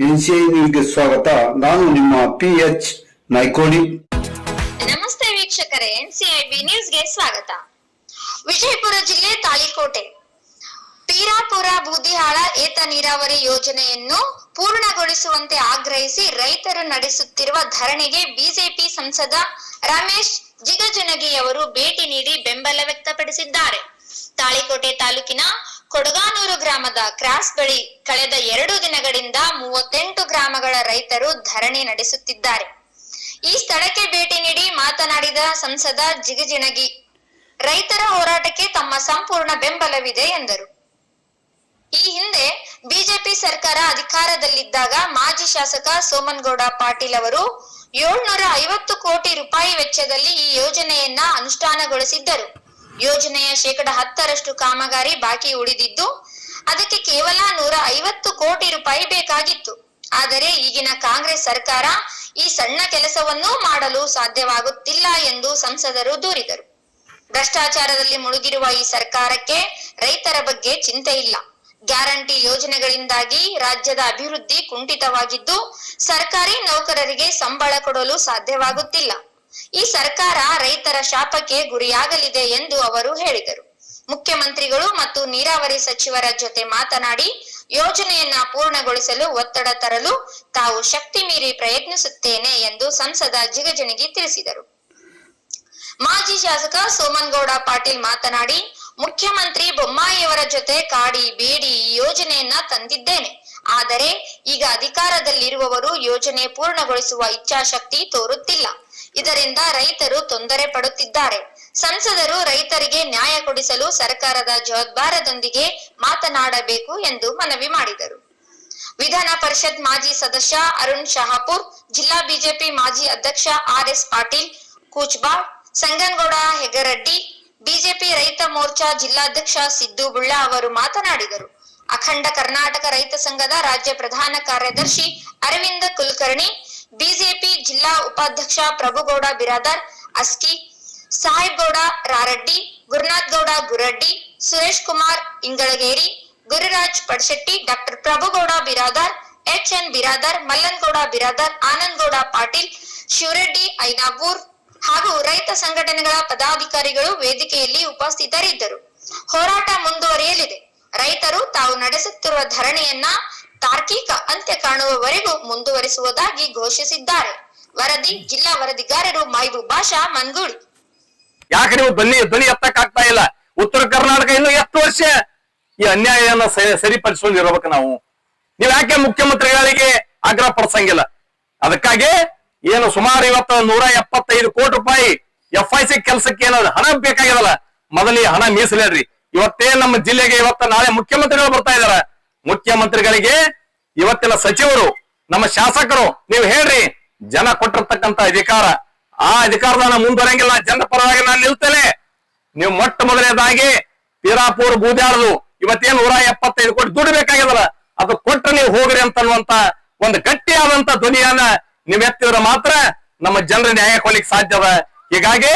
ನ್ಯೂಸ್ಗೆ ಸ್ವಾಗತ. ನಾನು ನಿಮ್ಮ ಪಿ ಎಚ್ ನೈಕೋಡಿ ನಮಸ್ತೆ ವೀಕ್ಷಕರೇ, ಎನ್ಸಿಐಬಿ ನ್ಯೂಸ್ಗೆ ಸ್ವಾಗತ. ವಿಜಯಪುರ ಜಿಲ್ಲೆ ತಾಳಿಕೋಟೆ. ಪೀರಾಪುರ, ಬೂದಿಹಾಳ, ಏತ ನೀರಾವರಿ ಯೋಜನೆಯನ್ನು ಪೂರ್ಣಗೊಳಿಸುವಂತೆ ಆಗ್ರಹಿಸಿ ರೈತರು ನಡೆಸುತ್ತಿರುವ ಧರಣಿಗೆ ಬಿಜೆಪಿ ಸಂಸದ ರಮೇಶ್ ಜಿಗಜನಗಿಯವರು ಭೇಟಿ ನೀಡಿ ಬೆಂಬಲ ವ್ಯಕ್ತಪಡಿಸಿದ್ದಾರೆ. ತಾಳಿಕೋಟೆ ತಾಲೂಕಿನ ಕೊಡಗಾನೂರು ಗ್ರಾಮದ ಕ್ರಾಸ್ ಬಳಿ ಕಳೆದ ಎರಡು ದಿನಗಳಿಂದ ಮೂವತ್ತೆಂಟು ಗ್ರಾಮಗಳ ರೈತರು ಧರಣಿ ನಡೆಸುತ್ತಿದ್ದಾರೆ. ಈ ಸ್ಥಳಕ್ಕೆ ಭೇಟಿ ನೀಡಿ ಮಾತನಾಡಿದ ಸಂಸದ ಜಿಗಜಿಣಗಿ ರೈತರ ಹೋರಾಟಕ್ಕೆ ತಮ್ಮ ಸಂಪೂರ್ಣ ಬೆಂಬಲವಿದೆ ಎಂದರು. ಈ ಹಿಂದೆ ಬಿಜೆಪಿ ಸರ್ಕಾರ ಅಧಿಕಾರದಲ್ಲಿದ್ದಾಗ ಮಾಜಿ ಶಾಸಕ ಸೋಮನಗೌಡ ಪಾಟೀಲ್ ಅವರು ಏಳ್ನೂರ ಐವತ್ತು ಕೋಟಿ ರೂಪಾಯಿ ವೆಚ್ಚದಲ್ಲಿ ಈ ಯೋಜನೆಯನ್ನ ಅನುಷ್ಠಾನಗೊಳಿಸಿದ್ದರು. ಯೋಜನೆಯ ಶೇಕಡ ಹತ್ತರಷ್ಟು ಕಾಮಗಾರಿ ಬಾಕಿ ಉಳಿದಿದ್ದು, ಅದಕ್ಕೆ ಕೇವಲ ನೂರ ಐವತ್ತು ಕೋಟಿ ರೂಪಾಯಿ ಬೇಕಾಗಿತ್ತು. ಆದರೆ ಈಗಿನ ಕಾಂಗ್ರೆಸ್ ಸರ್ಕಾರ ಈ ಸಣ್ಣ ಕೆಲಸವನ್ನೂ ಮಾಡಲು ಸಾಧ್ಯವಾಗುತ್ತಿಲ್ಲ ಎಂದು ಸಂಸದರು ದೂರಿದರು. ಭ್ರಷ್ಟಾಚಾರದಲ್ಲಿ ಮುಳುಗಿರುವ ಈ ಸರ್ಕಾರಕ್ಕೆ ರೈತರ ಬಗ್ಗೆ ಚಿಂತೆ ಇಲ್ಲ. ಗ್ಯಾರಂಟಿ ಯೋಜನೆಗಳಿಂದಾಗಿ ರಾಜ್ಯದ ಅಭಿವೃದ್ಧಿ ಕುಂಠಿತವಾಗಿದ್ದು, ಸರ್ಕಾರಿ ನೌಕರರಿಗೆ ಸಂಬಳ ಕೊಡಲು ಸಾಧ್ಯವಾಗುತ್ತಿಲ್ಲ. ಈ ಸರ್ಕಾರ ರೈತರ ಶಾಪಕ್ಕೆ ಗುರಿಯಾಗಲಿದೆ ಎಂದು ಅವರು ಹೇಳಿದರು. ಮುಖ್ಯಮಂತ್ರಿಗಳು ಮತ್ತು ನೀರಾವರಿ ಸಚಿವರ ಜೊತೆ ಮಾತನಾಡಿ, ಯೋಜನೆಯನ್ನ ಪೂರ್ಣಗೊಳಿಸಲು ಒತ್ತಡ ತರಲು ತಾವು ಶಕ್ತಿ ಮೀರಿ ಪ್ರಯತ್ನಿಸುತ್ತೇನೆ ಎಂದು ಸಂಸದ ಜಿಗಜಿಣಗಿ ತಿಳಿಸಿದರು. ಮಾಜಿ ಶಾಸಕ ಸೋಮನಗೌಡ ಪಾಟೀಲ್ ಮಾತನಾಡಿ, ಮುಖ್ಯಮಂತ್ರಿ ಬೊಮ್ಮಾಯಿಯವರ ಜೊತೆ ಕಾಡಿ ಬೇಡಿ ಈ ಯೋಜನೆಯನ್ನ ತಂದಿದ್ದೇನೆ. ಆದರೆ, ಈಗ ಅಧಿಕಾರದಲ್ಲಿರುವವರು ಯೋಜನೆ ಪೂರ್ಣಗೊಳಿಸುವ ಇಚ್ಛಾಶಕ್ತಿ ತೋರುತ್ತಿಲ್ಲ. ಇದರಿಂದ ರೈತರು ತೊಂದರೆ ಪಡುತ್ತಿದ್ದಾರೆ. ಸಂಸದರು ರೈತರಿಗೆ ನ್ಯಾಯ ಕೊಡಿಸಲು ಸರ್ಕಾರದ ಜವಾಬ್ದಾರದೊಂದಿಗೆ ಮಾತನಾಡಬೇಕು ಎಂದು ಮನವಿ ಮಾಡಿದರು. ವಿಧಾನ ಪರಿಷತ್ ಮಾಜಿ ಸದಸ್ಯ ಅರುಣ್ ಶಹಾಪುರ್, ಜಿಲ್ಲಾ ಬಿಜೆಪಿ ಮಾಜಿ ಅಧ್ಯಕ್ಷ R S Patil, Kuchba, Sanganagouda, Hegaraddi, BJP Raitha Morcha ಜಿಲ್ಲಾಧ್ಯಕ್ಷ ಸಿದ್ದು ಬುಳ್ಳ ಅವರು ಮಾತನಾಡಿದರು. ಅಖಂಡ ಕರ್ನಾಟಕ ರೈತ ಸಂಘದ ರಾಜ್ಯ ಪ್ರಧಾನ ಕಾರ್ಯದರ್ಶಿ ಅರವಿಂದ ಕುಲಕರ್ಣಿ, ಬಿಜೆಪಿ ಜಿಲ್ಲಾ ಉಪಾಧ್ಯಕ್ಷ Prabhugouda Biradar, Aski Sahebgouda Raraddi, Gurunath Gouda Guraddi, Suresh Kumar Ingalageri, Gururaj Padshetti, doctor Prabhugouda Biradar H N Biradar, Mallangouda Biradar, Anandagouda Patil, Shivareddy Ainapur ಹಾಗೂ ರೈತ ಸಂಘಟನೆಗಳ ಪದಾಧಿಕಾರಿಗಳು ವೇದಿಕೆಯಲ್ಲಿ ಉಪಸ್ಥಿತರಿದ್ದರು. ಹೋರಾಟ ಮುಂದುವರಿಯಲಿದೆ. ರೈತರು ತಾವು ನಡೆಸುತ್ತಿರುವ ಧರಣಿಯನ್ನ ತಾರ್ಕಿಕ ಅಂತ್ಯ ಕಾಣುವವರೆಗೂ ಮುಂದುವರಿಸುವುದಾಗಿ ಘೋಷಿಸಿದ್ದಾರೆ. ವರದಿ, ಜಿಲ್ಲಾ ವರದಿಗಾರರು ಮೈಬೂಬ್ ಭಾಷಾ ಮನ್ಗೂಳಿ ಯಾಕೆ ನೀವು ಧ್ವನಿ ಧ್ವನಿ ಎತ್ತಕ್ಕಾಗ್ತಾ ಇಲ್ಲ? ಉತ್ತರ ಕರ್ನಾಟಕ ಇನ್ನು ಎಷ್ಟು ವರ್ಷ. ಈ ಅನ್ಯಾಯವನ್ನ ಸರಿಪಡಿಸ್ಕೊಂಡಿರ್ಬೇಕು ನಾವು. ನೀವು ಯಾಕೆ ಮುಖ್ಯಮಂತ್ರಿಗಳಿಗೆ ಆಗ್ರಹ ಪಡಿಸಂಗಿಲ್ಲ? ಅದಕ್ಕಾಗಿ ಏನು ಸುಮಾರು ಇವತ್ತು ನೂರ ಎಪ್ಪತ್ತೈದು ಕೋಟಿ ರೂಪಾಯಿ ಎಫ್ ಐ ಸಿ ಕೆಲಸಕ್ಕೆ ಏನಾದ್ರು ಹಣ ಬೇಕಾಗಿರಲ್ಲ ಮೊದಲಿ ಹಣ ಮೀಸಲಿಡ್ರಿ. ಇವತ್ತೇ ನಮ್ಮ ಜಿಲ್ಲೆಗೆ ಇವತ್ತ ನಾಳೆ ಮುಖ್ಯಮಂತ್ರಿಗಳು ಬರ್ತಾ ಇದಾರೆ. ಮುಖ್ಯಮಂತ್ರಿಗಳಿಗೆ ಇವತ್ತಿನ ಸಚಿವರು, ನಮ್ಮ ಶಾಸಕರು, ನೀವು ಹೇಳ್ರಿ. ಜನ ಕೊಟ್ಟಿರ್ತಕ್ಕಂತ ಅಧಿಕಾರ, ಆ ಅಧಿಕಾರದ ಮುಂದುವರಂಗಿಲ್ಲ. ಜನರ ಪರವಾಗಿ ನಾನು ನಿಲ್ತೇನೆ. ನೀವು ಮೊಟ್ಟ ಮೊದಲನೇದಾಗಿ ಪೀರಾಪುರ, ಬೂದ್ಯಾಳದು ಇವತ್ತೇನು ನೂರ ಎಪ್ಪತ್ತೈದು ಕೋಟಿ ದುಡ್ಡು ಬೇಕಾಗಿದಲ್ಲ, ಅದು ಕೊಟ್ಟರೆ ನೀವು ಹೋಗ್ರಿ ಅಂತನ್ನುವಂತ ಒಂದು ಗಟ್ಟಿಯಾದಂತ ಧ್ವನಿಯನ್ನ ನೀವ್ ಎತ್ತಿದ್ರೆ ಮಾತ್ರ ನಮ್ಮ ಜನರ ನ್ಯಾಯ ಕೊಡ್ಲಿಕ್ಕೆ ಸಾಧ್ಯ ಅದ. ಹೀಗಾಗಿ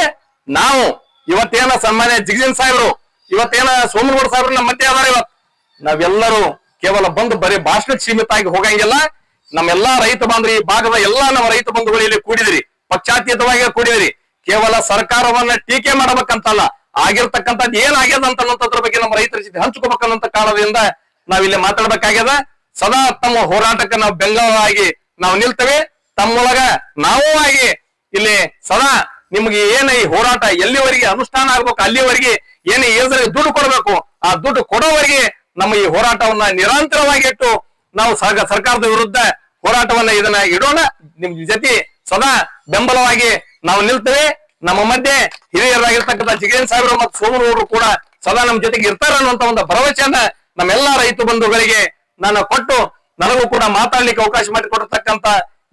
ನಾವು ಇವತ್ತೇನ ಸನ್ಮಾನ್ಯ ಜಿಗಜಿನ್ ಸಾಹೇಬ್ರು, ಇವತ್ತೇನ ಸೋಮನಗೌಡ ಸಾಹೇಬ್ರು ನಮ್ಮ ಮಧ್ಯೆ ಅದಾರ ಇವತ್ತು. ನಾವೆಲ್ಲರೂ ಕೇವಲ ಬಂದು ಬರೀ ಭಾಷಣಕ್ಕೆ ಸೀಮಿತ ಆಗಿ ಹೋಗಂಗಿಲ್ಲ. ನಮ್ಮೆಲ್ಲಾ ರೈತ ಬಾಂಧವ ಈ ಭಾಗದ ಎಲ್ಲಾ ನಮ್ಮ ರೈತ ಬಂಧುಗಳು ಇಲ್ಲಿ ಕೂಡಿದಿರಿ. ಪಕ್ಷಾತೀತವಾಗಿ ಕೂಡಿದಿರಿ. ಕೇವಲ ಸರ್ಕಾರವನ್ನ ಟೀಕೆ ಮಾಡಬೇಕಂತಲ್ಲ, ಆಗಿರ್ತಕ್ಕಂಥದ್ದು ಏನಾಗ್ಯದ ಅಂತ ಅನ್ನೋದ್ರ ಬಗ್ಗೆ ನಮ್ಮ ರೈತರ ಜೊತೆ ಹಂಚ್ಕೋಬೇಕನ್ನಂತ ಕಾರಣದಿಂದ ನಾವಿಲ್ಲಿ ಮಾತಾಡ್ಬೇಕಾಗ್ಯದ. ಸದಾ ತಮ್ಮ ಹೋರಾಟಕ್ಕೆ ನಾವು ಬೆಂಗಾವಲಾಗಿ ನಾವು ನಿಲ್ತೇವೆ. ತಮ್ಮೊಳಗ ನಾವೂ ಆಗಿ ಇಲ್ಲಿ ಸದಾ ನಿಮ್ಗೆ ಏನ ಈ ಹೋರಾಟ ಎಲ್ಲಿವರೆಗೆ ಅನುಷ್ಠಾನ ಆಗ್ಬೇಕು, ಅಲ್ಲಿವರೆಗೆ ಏನೇ ಏಸರಿಗೆ ದುಡ್ಡು ಕೊಡಬೇಕು, ಆ ದುಡ್ಡು ಕೊಡೋವರೆಗೆ ನಮ್ಮ ಈ ಹೋರಾಟವನ್ನ ನಿರಂತರವಾಗಿ ಇಟ್ಟು ನಾವು ಸರ್ಕಾರದ ವಿರುದ್ಧ ಹೋರಾಟವನ್ನ ಇದನ್ನ ಇಡೋಣ. ನಿಮ್ ಜೊತೆ ಸದಾ ಬೆಂಬಲವಾಗಿ ನಾವು ನಿಲ್ತೇವೆ. ನಮ್ಮ ಮಧ್ಯೆ ಹಿರಿಯರಾಗಿರ್ತಕ್ಕಂಥ ಜಿಗೇನ್ ಸಾಹೇಬರು ಮತ್ತು ಸೋಮರವರು ಕೂಡ ಸದಾ ನಮ್ಮ ಜೊತೆಗೆ ಇರ್ತಾರ ಅನ್ನುವಂತ ಒಂದು ಭರವಸೆಯನ್ನ ನಮ್ಮೆಲ್ಲಾ ರೈತ ಬಂಧುಗಳಿಗೆ ನಾನು ಕೊಟ್ಟು ನನಗೂ ಕೂಡ ಮಾತಾಡ್ಲಿಕ್ಕೆ ಅವಕಾಶ ಮಾಡಿಕೊಡತಕ್ಕಂತ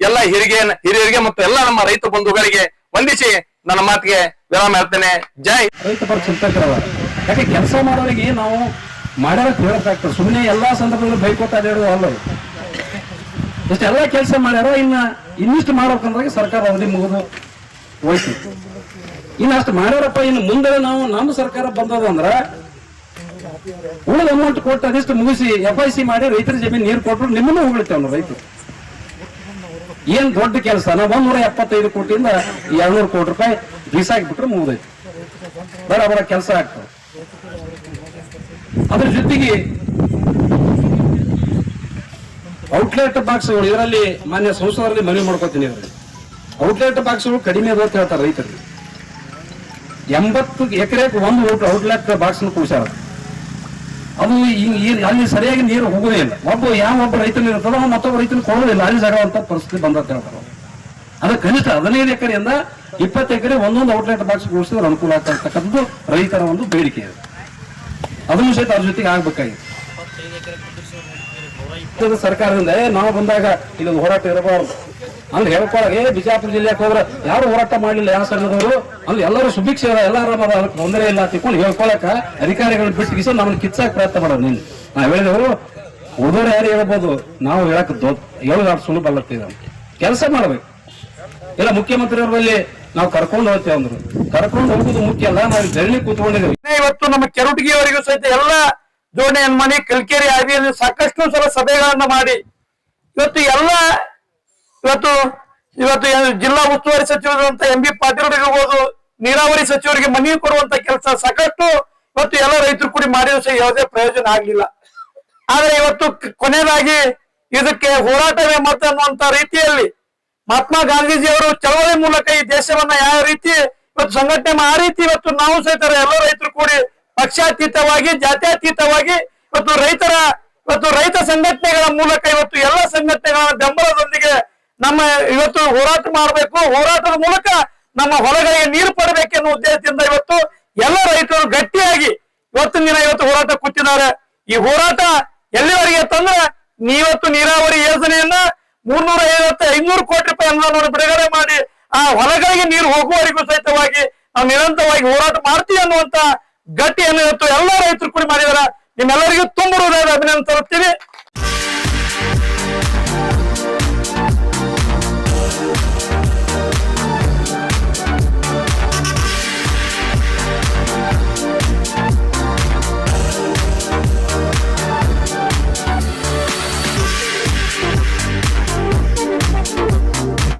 ಎಲ್ಲ ಹಿರಿಗೆ ಹಿರಿಯರಿಗೆ ಮತ್ತು ಎಲ್ಲ ನಮ್ಮ ರೈತ ಬಂಧುಗಳಿಗೆ ವಂದಿಸಿ ನನ್ನ ಮಾತಿಗೆ ವಿರಾಮ ಹೇಳ್ತೇನೆ. ಜೈ ರೈತ ಪರ ಚಿಂತಕರವ. ಯಾಕೆ ಕೆಲಸ ಮಾಡೋರಿಗೆ ನಾವು ಮಾಡ್ಯಾರ ಹೇಳ್ಬೇಕಾಗ್ತದೆ ಸುಮ್ಮನೆ ಎಲ್ಲಾ ಸಂದರ್ಭದಲ್ಲೂ ಬೈಕೋತ ಅಲ್ಲ ಅದು. ಇಷ್ಟೆಲ್ಲ ಕೆಲಸ ಮಾಡ್ಯಾರ, ಇನ್ನ ಇನ್ನಿಷ್ಟು ಮಾಡ್ಬೇಕಂದ್ರೆ ಸರ್ಕಾರ ಅವಧಿ ಮುಗಿದು ಹೋಯ್ತು. ಇನ್ನು ಅಷ್ಟು ಮಾಡ್ಯಾರಪ್ಪ, ಇನ್ನು ಮುಂದೆ ನಾವು, ನಮ್ಮ ಸರ್ಕಾರ ಬಂದದ ಅಂದ್ರ ಉಳಿದ ಅಮೌಂಟ್ ಕೊಟ್ಟು ಅದಿಷ್ಟು ಮುಗಿಸಿ ಎಫ್ ಐ ಸಿ ಮಾಡಿ ರೈತರ ಜಮೀನು ನೀರು ಕೊಟ್ಟರು ನಿಮ್ಮನ್ನು ಹೋಗ್ಲಿತ್ತೇವ್ ನಾವು ರೈತರು. ಏನ್ ದೊಡ್ಡ ಕೆಲಸ? ಒಂದೂರ ಎಪ್ಪತ್ತೈದು ಕೋಟಿಯಿಂದ ಎರಡ್ನೂರು ಕೋಟಿ ರೂಪಾಯಿ ಬೀಸಾಕ್ಬಿಟ್ರೆ ಮುಗಿದೈತಿ. ಬರ ಬರ ಕೆಲಸ ಆಗ್ತದೆ. ಅದ್ರ ಜೊತೆಗೆ ಔಟ್ಲೆಟ್ ಬಾಕ್ಸ್ಗಳು ಇದರಲ್ಲಿ ಮಾನ್ಯ ಸಂಸದರಲ್ಲಿ ಮನವಿ ಮಾಡ್ಕೋತೀನಿ ಇದರಲ್ಲಿ ಔಟ್ಲೆಟ್ ಬಾಕ್ಸ್ಗಳು ಕಡಿಮೆ ಅದ ಅಂತ ಹೇಳ್ತಾರೆ ರೈತರಿಗೆ ಎಂಬತ್ತು ಎಕರೆಗೆ ಒಂದು ಔಟ್ ಔಟ್ಲೆಟ್ ಬಾಕ್ಸ್ ಕೂಡ್ಸ್ಯಾರ ಅದು ಅಲ್ಲಿ ಸರಿಯಾಗಿ ನೀರು ಹೋಗೋದೇ ಇಲ್ಲ. ಒಬ್ಬ ಯಾವ ಒಬ್ಬ ರೈತನ ಇರ್ತದೋ ಮತ್ತೊಬ್ಬ ರೈತನ ಕೊಡೋದಿಲ್ಲ. ಅಲ್ಲಿ ಜಾಗುವಂತ ಪರಿಸ್ಥಿತಿ ಬಂದ ಹೇಳ್ತಾರೆ ಅದು ಕನಿಷ್ಠ ಹದಿನೈದು ಎಕರೆಯಿಂದ ಇಪ್ಪತ್ತು ಎಕರೆ ಒಂದೊಂದು ಔಟ್ಲೆಟ್ ಬಾಕ್ಸ್ ಕೂಡಿಸಿದ್ರೆ ಅನುಕೂಲ ಆಗ್ತಕ್ಕಂಥದ್ದು ರೈತರ ಒಂದು ಬೇಡಿಕೆ ಇದೆ ಅದನ್ನು ಸಹಿತ ಅವ್ರ ಜೊತೆಗೆ ಆಗ್ಬೇಕಾಗಿತ್ತು. ಸರ್ಕಾರದಿಂದ ನಾವು ಬಂದಾಗ ಇದೊಂದು ಹೋರಾಟ ಇರಬಾರ್ದು. ಅಂದ್ರೆ ಹೇಳ್ಕೊಳಗೆ ಬಿಜಾಪುರ ಜಿಲ್ಲೆಗೆ ಹೋದ್ರೆ ಯಾರು ಹೋರಾಟ ಮಾಡಲಿಲ್ಲ ಯಾವ ಸಂಘದವರು? ಅಲ್ಲಿ ಎಲ್ಲರೂ ಸುಭಿಕ್ಷೆ ಎಲ್ಲಾರು ಅದಕ್ಕೆ ತೊಂದರೆ ಇಲ್ಲ ತಿಳ್ಕೊಂಡು ಹೇಳ್ಕೊಳಕ ಬಿಟ್ಟು ಕಿಸ ನಮ್ಮನ್ನ ಕಿಚ್ಚಾಕ ಪ್ರಯತ್ನ ಮಾಡೋದು ನೀನು ನಾವು ಹೇಳಿದವರು ಉಳಿದವ್ರು ಯಾರು ಹೇಳ್ಬೋದು, ನಾವು ಹೇಳಕ್ ದೊಡ್ಡ ಹೇಳೋದು ಸುಲಭ ಅಲ್ಲತ್ತಿದ ಕೆಲಸ ಮಾಡ್ಬೇಕು. ಇಲ್ಲ ಮುಖ್ಯಮಂತ್ರಿಯವರಲ್ಲಿ ನಾವು ಕರ್ಕೊಂಡು ಹೋಗ್ತೇವೆ ಅಂದ್ರು. ಕರ್ಕೊಂಡು ಹೋಗುದು ಮುಖ್ಯ ಅಲ್ಲ, ನಾವು ಧರಣಿ ಕೂತ್ಕೊಂಡಿದ್ದೇವೆ. ಇವತ್ತು ನಮ್ಮ ಕೆರುಟಿಗೆಯವರಿಗೂ ಸಹಿತ ಎಲ್ಲ ಜೋಡಣೆ ಮಾಡಿ ಕಲ್ಕೇರಿ ಹಾದಿಯಲ್ಲಿ ಸಾಕಷ್ಟು ಸಲ ಸಭೆಗಳನ್ನ ಮಾಡಿ, ಇವತ್ತು ಎಲ್ಲ ಇವತ್ತು ಇವತ್ತು ಜಿಲ್ಲಾ ಉಸ್ತುವಾರಿ ಸಚಿವರಂತ ಎಂ ಬಿ ಪಾಟೀಲ್ ನೀರಾವರಿ ಸಚಿವರಿಗೆ ಮನವಿ ಕೊಡುವಂತ ಕೆಲಸ ಸಾಕಷ್ಟು ಇವತ್ತು ಎಲ್ಲ ರೈತರು ಕೂಡಿ ಮಾಡಿದ್ರು ಸಹ ಯಾವುದೇ ಪ್ರಯೋಜನ ಆಗ್ಲಿಲ್ಲ. ಆದ್ರೆ ಇವತ್ತು ಕೊನೆಯದಾಗಿ ಇದಕ್ಕೆ ಹೋರಾಟವೇ ಮತ ಅನ್ನುವಂತ ರೀತಿಯಲ್ಲಿ ಮಹಾತ್ಮ ಗಾಂಧೀಜಿ ಅವರು ಚಳವಳಿ ಮೂಲಕ ಈ ದೇಶವನ್ನ ಯಾವ ರೀತಿ ಇವತ್ತು ಸಂಘಟನೆ ಆ ರೀತಿ ಇವತ್ತು ನಾವು ಸಹಿತ ಎಲ್ಲ ರೈತರು ಕೂಡಿ ಪಕ್ಷಾತೀತವಾಗಿ, ಜಾತ್ಯತೀತವಾಗಿ ಇವತ್ತು ರೈತರ, ಇವತ್ತು ರೈತ ಸಂಘಟನೆಗಳ ಮೂಲಕ ಇವತ್ತು ಎಲ್ಲ ಸಂಘಟನೆಗಳ ಬೆಂಬಲದೊಂದಿಗೆ ನಮ್ಮ ಇವತ್ತು ಹೋರಾಟ ಮಾಡಬೇಕು. ಹೋರಾಟದ ಮೂಲಕ ನಮ್ಮ ಹೊಲಗಳಿಗೆ ನೀರು ಪಡಬೇಕೆನ್ನುವ ಉದ್ದೇಶದಿಂದ ಇವತ್ತು ಎಲ್ಲ ರೈತರು ಗಟ್ಟಿಯಾಗಿ ಇವತ್ತಿನ ದಿನ ಇವತ್ತು ಹೋರಾಟ ಕೂತಿದ್ದಾರೆ. ಈ ಹೋರಾಟ ಎಲ್ಲಿವರೆಗೆ ತಂದ್ರೆ ನೀವತ್ತು ನೀರಾವರಿ ಯೋಜನೆಯನ್ನ ಮೂರ್ನೂರ ಐವತ್ತು ಐನೂರು ಕೋಟಿ ರೂಪಾಯಿ ಅನುದಾನವನ್ನು ಬಿಡುಗಡೆ ಮಾಡಿ ಆ ಹೊಲಗಳಿಗೆ ನೀರು ಹೋಗುವವರೆಗೂ ಸಹಿತವಾಗಿ ನಾವು ನಿರಂತರವಾಗಿ ಹೋರಾಟ ಮಾಡ್ತೀವಿ ಅನ್ನುವಂತ ಗಟ್ಟಿಯನ್ನು ಇವತ್ತು ಎಲ್ಲ ರೈತರು ಕೂಡಿ ಮಾಡಿದಾರ ನಿಮ್ಮೆಲ್ಲರಿಗೂ ತುಂಬ ಹೃದಯದ ಅಭಿನಂದನೆ ತರುತ್ತೀವಿ